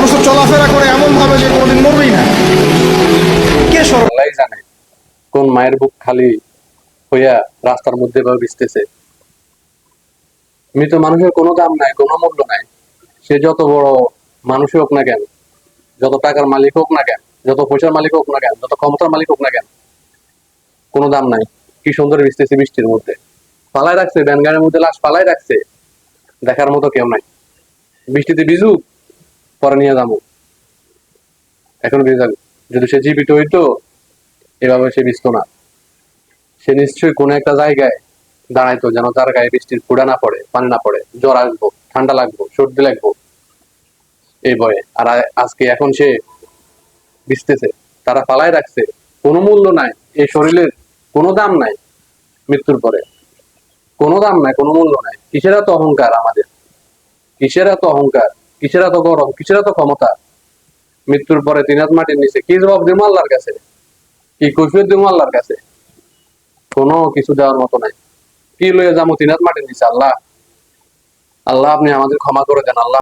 মানুষ চলাফেরা করে এমন ভাবে যে কোনোদিন মরবেই না। কে সর আল্লাহ জানে কোন মায়ের বুক খালি হইয়া রাস্তার মধ্যে বা মৃত মানুষের কোনো দাম নাই, কোনো মূল্য নাই। সে যত বড় মানুষই হোক না কেন, যত টাকার মালিক হোক না কেন, যত পয়সার মালিক হোক না কেন, যত ক্ষমতার মালিক হোক না কেন, কোনো দাম নাই। কি সুন্দর বিছতেছে বৃষ্টির মধ্যে। পালাই রাখছে ভ্যান গাড়ির মধ্যে লাশ পালাই রাখছে। দেখার মতো কেউ নাই। বৃষ্টিতে ভিজুক পরে নিয়ে যাব। এখন ভেজাল যদি সে জীবিত হইতো, এভাবে সে বিস্ত না। সে নিশ্চয়ই কোনো একটা জায়গায় দাঁড়াইতো যেন তার গায়ে বৃষ্টির ফুড়া না পড়ে, পানি না পড়ে। জ্বর আসব, ঠান্ডা লাগবো, সর্দি লাগবো। এই ভয়ে। আর আজকে এখন সে ভিজতেছে, তারা পালায় রাখছে। কোনো মূল্য নাই। এই শরীরের কোনো দাম নাই মৃত্যুর পরে। কোনো দাম নাই, কোনো মূল্য নাই। কিসের এত অহংকার আমাদের? কিসের এত অহংকার? কিসের তো গরম? কিসের তো ক্ষমতা? মৃত্যুর পরে তিন হাত মাটির নিচে কি জবাব দিব আল্লাহর কাছে? কি কৈফিয়ত দিব আল্লাহর কাছে? কোনো কিছু দেওয়ার মতো নাই। কি লয়ে যাব তিন হাত মাটির নিচে? আল্লাহ। আল্লাহ আপনি আমাদের ক্ষমা করে দেন, আল্লাহ